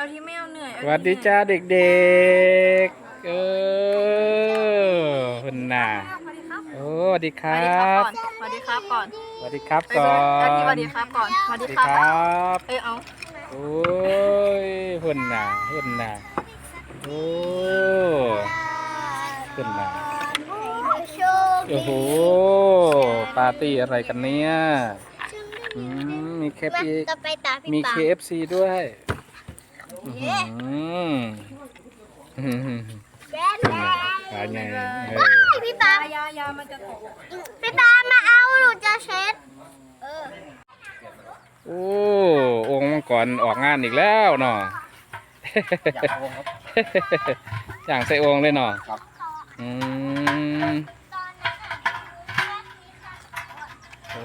เอาที่ไม่เอาเหนื่อยสเอาวัสดีที่จ้าเด็กๆ เออคุณน่ะสวัสดีครับโอ้สวัสดีคสวัสรัดีครับบ ก่อนสวัสดีครับก่อนสวัสดีครับไปก่อเอานที่สวัสดีครับก่อนสวัสสดีวัสดีครับครับ เอ้ยเอาโอ้ยคุณน่ะคุณน่ะโอ้คุณน่ะโอ้โห ปาร์ตี้อะไรกันเนี่ยอืมมีเคฟอีกจะไปตามพี่มี ปา KFC ด้วย อื้อหืออื้อหือแบ๊เป็นไงปลาไงเออพี่ปายายามันจะตกพี่ปามาเอาหนูจะเช็ดเออโอ้องค์มังกรออกงานอีกแล้วเนาะอย่างใส่องค์เลยเนาะอืมโอ้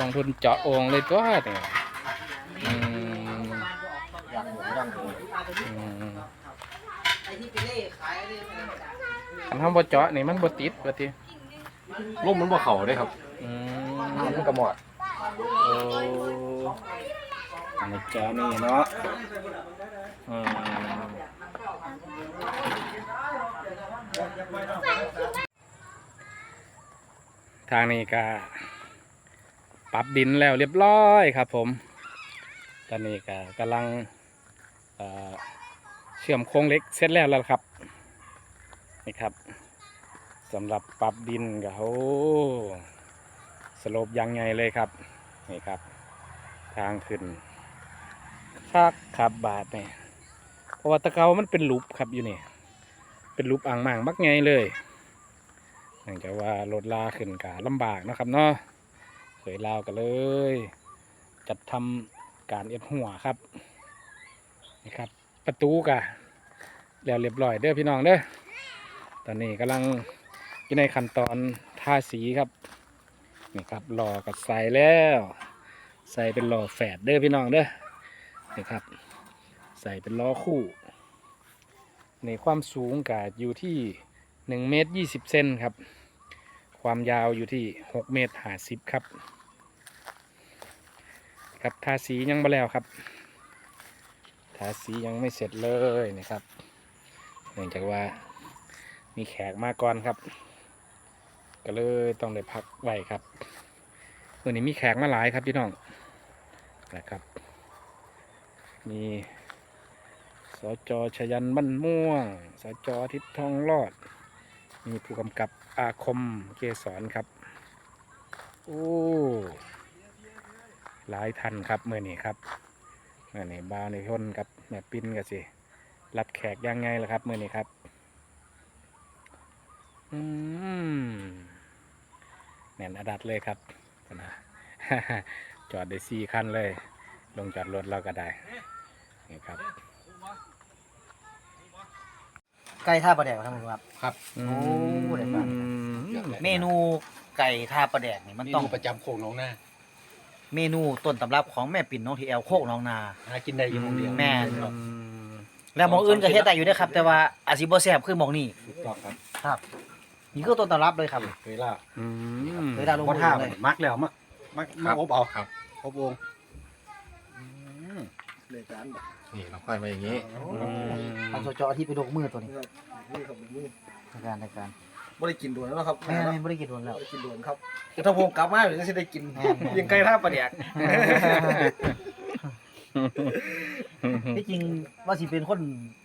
ลงทุนเจาะองค์เลยตัวเนี่ยอืมอืม คันทำบ่เจาะนี่มันบ่ติดบ่ติลมมันบ่เข่าได้ครับอืมันกระหมอดโอ้อันนี้เจาะนี่เนาะอืมทางนี้ก็ปรับดินแล้วเรียบร้อยครับผม ตอนนี้ก็กำลัง เชื่อมโครงเหล็กเสร็จแล้วแล้วครับนี่ครับสำหรับปรับดินก็โอ้สโลปยังไงเลยครับนี่ครับ ทางขึ้นคักขับบาทเนี่ยเพราะว่าตะเกามันเป็นลุบครับอยู่นี่เป็นลุบอ่างม่างมักไงเลยเนื่องจากว่ารถลาขึ้นกาลำบากนะครับเนาะเคยลาวกันเลย จัดทำการเอ็ดหัวครับ นี่ครับ ประตูกะแล้วเรียบร้อยเด้อพี่น้องเด้อตอนนี้กำลังอยู่ในขั้นตอนทาสีครับนี่ครับหล่อกับใส่แล้ว ใส่เป็นล้อแฝดเด้อพี่น้องเด้อนี่ครับ ใส่เป็นล้อคู่ในความสูงกาอยู่ที่หนึ่งเมตรยี่สิบเซนครับ ความยาวอยู่ที่หกเมตรห้าสิบครับ ครับทาสียังม่แล้วครับ ทาสียังไม่เสร็จเลยนะครับ เนื่องจากว่ามีแขกมาก่อนครับ ก็เลยต้องได้พักไว้ครับวันนี้มีแขกมาหลายครับพี่น้องนะครับ มีสจชยันบ้านม่วง สจอทิตย์ทองรอด มีผู้กำกับอาคมเกสรครับ โอ้ หลายทันครับเมื่อนี้ครับ มื่อนี้บาวในชนกับแม่ปิ้นกันสิรับแขกยังไงล่ะครับเมื่อนี้ครับอืมแน่นอดัดเลยครับนะจอดได้สี่คันเลย ลงจอดรถเราก็ได้นี่ครับไก่ท่าปลาแดกครับคุณครับ ครับอืโอ้เดี๋ยวก่อนมเมนูไก่ท่าปลาแดกนี่มันต้องประจำโคกน้องหน้า เมนูต้นตำรับของแม่ปิ่นน้องทีแอลโคกน้องนา หากินได้อยู่คนเดียวแม่น ครับแล้วหมองอื่นก็เฮ็ดได้อยู่เด้อครับ แต่ว่าอาซิบ่แซ่บคือหมองนี่ถูกต้องครับครับ นี่คือต้นตำรับเลยครับ เคยล่าอืม เคยได้ ลงบ่ท่าเลย มักแล้วมักมักครัมาบอบเอาครับ อบวงเลยจานนี่เราค่อยมาอย่างนี้อืมทำสจอที่ไปดกมือตัวนี้ในการในการ บ่ได้กินด่วนแล้วครับแม่ไม่ได้กินโดนแล้วบ่ได้กินด่วนครับแต่ถ้าผมกลับมาเดี๋ยวจะได้กินแม่แม่ยังไก่ท่าปลาแดกที่จริงว่าสิเป็นคน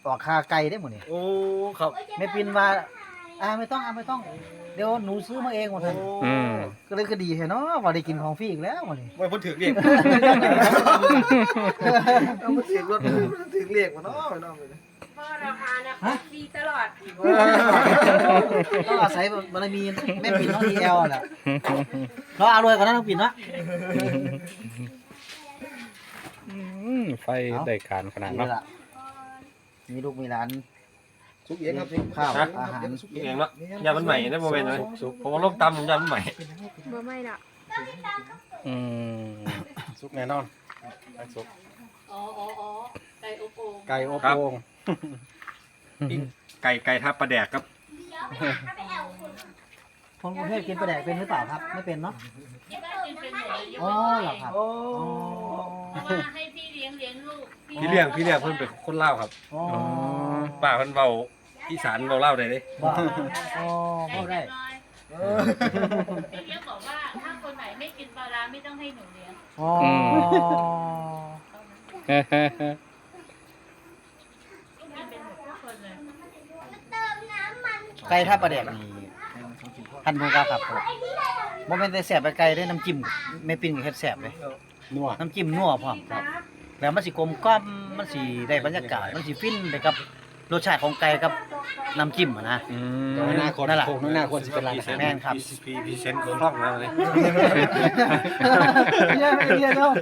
ออกคาไก่ได้หมดนี่โอ้ครับแม่ปิ่นว่าอ่าไม่ต้องอ่าไม่ต้อง เดี๋ยวหนูซื้อมาเองหมดโอ้ท่านอืม ก็เลยก็ดีแท้เนาะว่าได้กินของฟรีอีกแล้วหมดนี่ไม่พ้นถือเรียกเอามาถือรถถือเรียกมาเนาะไปเนาะ ดีตลอดต้องอาศัยบารมีแม่ปิ่นน้องดีเอลแหละเราเอารวยกว่านั้นน้องปิ่นนะอืมไฟได้การขนาดนี่เนาะแหละมีลูกมีหลานสุกเองครับข้าวฮะอาหารสุกเองเนาะยามันใหม่นะโมเมนต์เลยผมว่าโรคตำผมยามันใหม่บ่ไม่ละอืมสุกแน่นอนสุกอ๋ออ๋ออ๋อไก่อบโอ่งไก่อบครับวงไก่ไก่ทับปลาแดกครับ คนกรุงเทพกินปลาแดกเป็นหรือเปล่าครับ ไม่เป็นเนาะอ๋อเหรอครับโอ้อ๋อราะว่าให้พี่เลี้ยงเลี้ยงลูกพี่เลี้ยงพี่เลี้ยงเพิ่นเป็นคนเล่าวครับอ๋ออ๋อป้าเพิ่นเบาอีสานเบาเล่าวได้เด้ว่าอ๋อเข้าได้เออพี่เลี้ยงบอกว่าถ้าคนไหนไม่กินปลาร้าไม่ต้องให้หนูเลี้ยงอ๋อกินเป็นหมดทุกคนเลย ไก่ท่าประเด็กนี่ท่านผู้กล้าครับผมบ่แม่นแต่แซ่บไปไก่ได้น้ำจิ้มแม่ปิ้งก็เฮ็ดแซ่บเลยนัวน้ำจิ้มนัวพร้อมครับ แล้วมันสิกลมกล่อมมันสิได้บรรยากาศมันสิฟินไปกับ รสชาติของไก่กับน้ำจิ้มอะนะ อืแต่มว่าหน้าคนนั่นแหละ โคงหน้าคนสิเป็นร้านอาหารแม่นครับพี่พี่เซนต์คล่องแล้วเลยเยี่ยมเยี่ยมเนาะ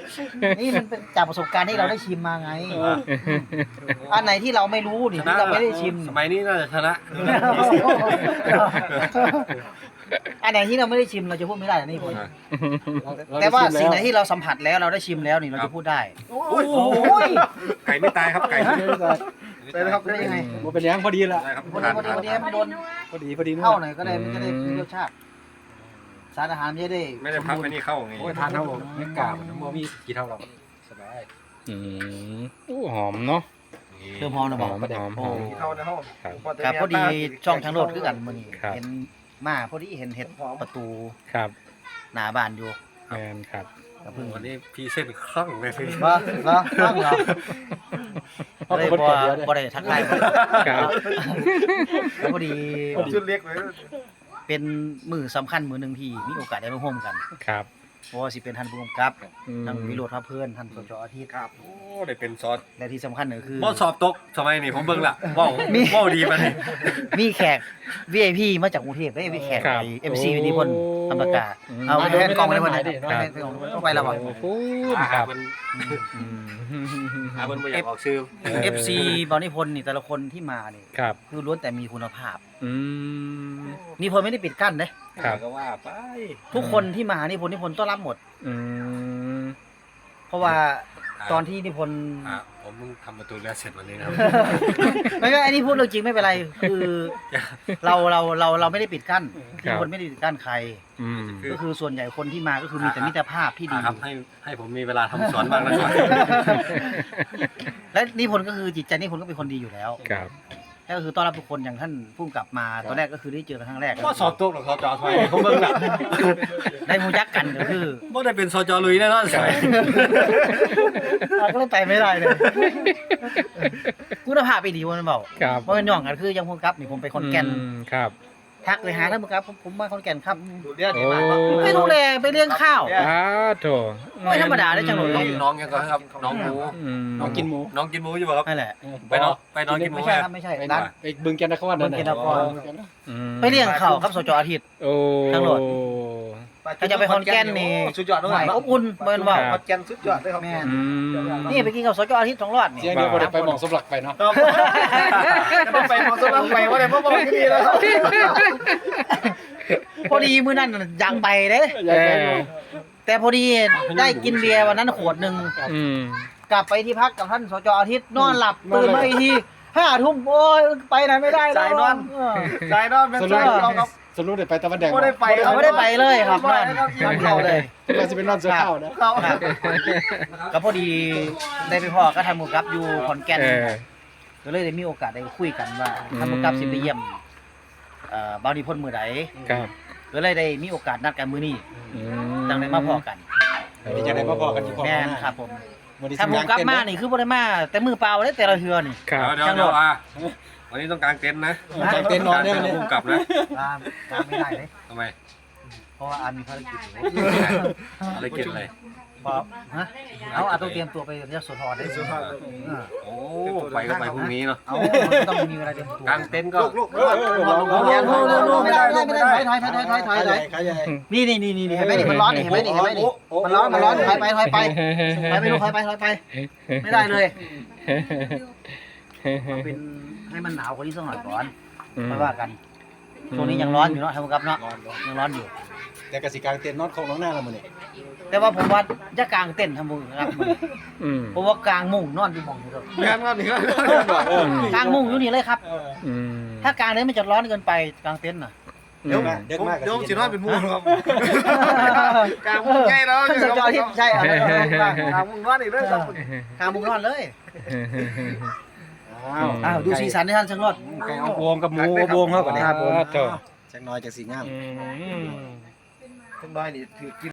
นี่มันเป็นจากประสบการณ์ที่เราได้ชิมมาไง อันไหนที่เราไม่รู้นี่ที่เราไม่ได้ชิม สมัยนี้น่าจะชนะ อันไหนที่เราไม่ได้ชิมเราจะพูดไม่ได้นะนี่คนแต่ว่าสิ่งไหนที่เราสัมผัสแล้วเราได้ชิมแล้วนี่เราจะพูดได้ โอ้ยโอ้ยไก่ไม่ตายครับไก่ ใช่นะครับได้ยังไงมันเป็นยังพอดีละได้ครับพอดีพอดีพอดีให้มันโดนพอดีพอดีนัวเข้าหน่อยก็ได้มันจะได้มีรสชาติสารอาหารมันจะได้ไม่ได้พักไอ้นี่เข้าไงโอ้ยทานเท่าเนื้อกาบมันบ่มีกี่เท่าหรอกสบายอืมโอ้หอมเนาะเริ่มหอมนะหบออกมหอมหอมเข้าในห้องครับครับพอดีช่องทางโลดคือกันมื้อนี้ครับเห็นมาพอดีเห็นเห็ดประตูครับ หน้าบ้านอยู่แมนครับ ก็เพิ่งวันนี้พี่เส้นคล่องเลยพี่ว่าว่าว่าเหรอเพราะเลยคนบ่เกิดเยอะเนี่ย บ่ได้ทักทายครับแล้วพอดีชุดเล็กเลยเป็นมือสำคัญมือหนึ่งที่มีโอกาสได้มาร่วมกัน ครับ เพราะว่าสิเป็นท่านผู้กำกับอืม ทางวิโรธทัพเพื่อนท่านสจอาทิตย์ครับโอ้ได้เป็นซอสและที่สำคัญก็คือบ่สอบตกสมัยนี้ผมเบิ่งละว้าวมีว้าวดีมาเลยมีแขก VIP มาจากกรุงเทพได้มีแขกครับไป MC วินิพนธ์โอ้ธรรมกาอืม เอาไปแทนกล้องไปเลยพนครับแทนกล้องต้องไปแล้วบ่ โอ้โหครับมันอืมอามันบ่อยากออกชื่อ FC บอลนิพนธ์นี่แต่ละคนที่มานี่ครับ คือล้วนแต่มีคุณภาพอืมนิพนธ์ไม่ได้ปิดกั้นเด้ครับก็ว่าไปทุกคนที่มาหานิพนธ์นิพนธ์ต้อนรับหมด อืมเพราะว่า ตอนที่นิพนธ์อะผมเพิ่งทำประตูเรือเสร็จวันนี้นะครับ ไม่ไม่อันนี้พูดเรื่องจริงไม่เป็นไร คือเราเราเราเราไม่ได้ปิดกั้นนิพนธ์ไม่ได้ปิดกั้นใคร อืม ก็คือส่วนใหญ่คนที่มาก็คือมีแต่มิตรภาพที่ดีอะครับให้ให้ผมมีเวลาทำสวนบ้างนะครับ และนิพนธ์ก็คือจิตใจนิพนธ์ก็เป็นคนดีอยู่แล้ว ครับ ก็คือต้อนรับทุกคนอย่างท่านผู้กำกับมาตอนแรกก็คือได้เจอกันครั้งแรกก็สอบตกหรอกสจทำไมผมเบิ่งละได้มูจักกันก็คือบ่ได้เป็นสจลุยแน่นอนใช่ไหมเราก็เลยไปไม่ได้เลยคุณภาพไปดีวันเบาครับ เพราะเป็นย่องกันคือยังผู้กำกับนี่ผมไปคนแก่นอืมครับ ทักเลยหาท่านผู้กำกับผมผมมาคนแก่นครับดูเรื่องโอ้นี้มาไม่รู้เลยไปเลี้ยงข้าวอ้าโถไม่ธรรมดาได้จังเลยน้องน้องยังก็ครับ น้องหมูอืมน้องกินหมู น้องกินหมูอยู่ป่ะครับนั่นแหละไปน้องไปน้องกินหมูไม่ไหมใช่ครับไม่ใช่ไปร้านไปบึงแกนนครนั่นบึงแกนนครอืมไปเลี้ยงข้าวครับสจอาทิตย์โอ้ทั้งโหลด ถ้าจะไปคอนแก่นนี่สุดยอดด้วยหอยอบอุ่นเบิ่นเว่าคอนแก่นสุดยอดเลยครับแม่นอืมนี่ไปกินกับสจอาทิตย์สองรอดนี่เสียงเดียวบ่ได้ไปหมองสมหลักไปเนาะครับต้องไปมอสลับไปว่าได้พ่อบอกที่นี่แล้วพอดีมื้อนั้นน่ะอยากไปเด้เออแต่พอดีได้กินเบียร์วันนั้นขวดหนึ่งอืมกลับไปที่พักกับท่านสจอาทิตย์นอนหลับตื่นมาอีกที ห้าทุ่มโอ้ยไปไหนไม่ได้แล้วสายนอน เออ สายนอนเป็นสายเราครับสรุปได้ไปตะวันแดงไม่ได้ไปเขาไม่ได้ไปเลยครับไม่นั่นได้ครับนั่นเขาเลยเราจะเป็นนอนเสื้อข้าวนะเขาครับก็พอดีได้ไปพ่อก็ทำมุกับอยู่ขอนแก่น เออ ก็เลยได้มีโอกาสได้คุยกันว่าทำมุกับสิไปเยี่ยมเอ่อบาวนิพนธ์มือใดครับก็เลยได้มีโอกาสนัดกันมื้อนี้อืจังได้มาพอกันดีใจได้มาพอกันที่พอแม่นครับผม วันนี้ถ้าผมกลับมานี่คือบ่ได้มาแต่มือเปล่าได้แต่ละเทือนี่ครับเดี๋ยวเดี๋ยวอะวันนี้ต้องกางเต็นท์นะกางเต็นท์นอนเนี่ยกางเนี่ยพุ่มกลับนะตามตามไม่ได้เลยทำไมเพราะว่าอามีภารกิจอยู่ อะไรกินอะไร พอฮะเอาอาต้องเตรียมตัวไปยโสธรได้สุธรโอ้ไปก็ไปพรุ่งนี้เนาะเอาต้องมีเวลาเตรียมตัวกางเต็นท์ก็ลูกลูกลูกลูกเดี๋ยวลูกลูกลูกไม่ไม่ได้ได้ไม่ไม่ได้ได้ถอยถอยถอยถอยถอยถอยขาใหญ่นี่นี่นี่นี่เห็นไหมนี่มันร้อนนี่เห็นไหมนี่เห็นไหมนี่มันร้อนมันร้อนถอยไปถอยไปถอยไปลูกถอยไปถอยไป ไม่ได้เลยเอาเป็นให้มันหนาวกว่านี้สักหน่อยก่อนไม่ว่ากัน ช่วงนี้ยังร้อนอยู่เนาะทำกับเนาะยังร้อนอยู่ แต่กสิกลางเต็นท์นอนของน้องหน้าเรามื้อนี้แต่ว่าผมว่าจะกางเต็นท์ทำบุญครับมื้อนี้อืมเพราะว่ากางมุ้งนอนอยู่หมองอยู่ครับงานงานนี่ก็กางมุ้งอยู่นี่เลยครับอืมถ้ากางเต็นท์มันจะร้อนเกินไปกางเต็นท์น่ะ เดี๋ยวอืมเดี๋ยวเดี๋ยวสินอนเป็นหมูครับกลางมุงใหญ่แล้วสจอที่ใช่เอากลางมุงนอนอีกด้วยครับทางมุงนอนเลยอ้าวอ้าวดูสีสันในท่านช่างรอด ไก่เอาโบงกับหมูเอาโบงเข้ากันคนี่รับผมจักหน้อยจักสีงามอืม จังน้อยนี่ถือกิน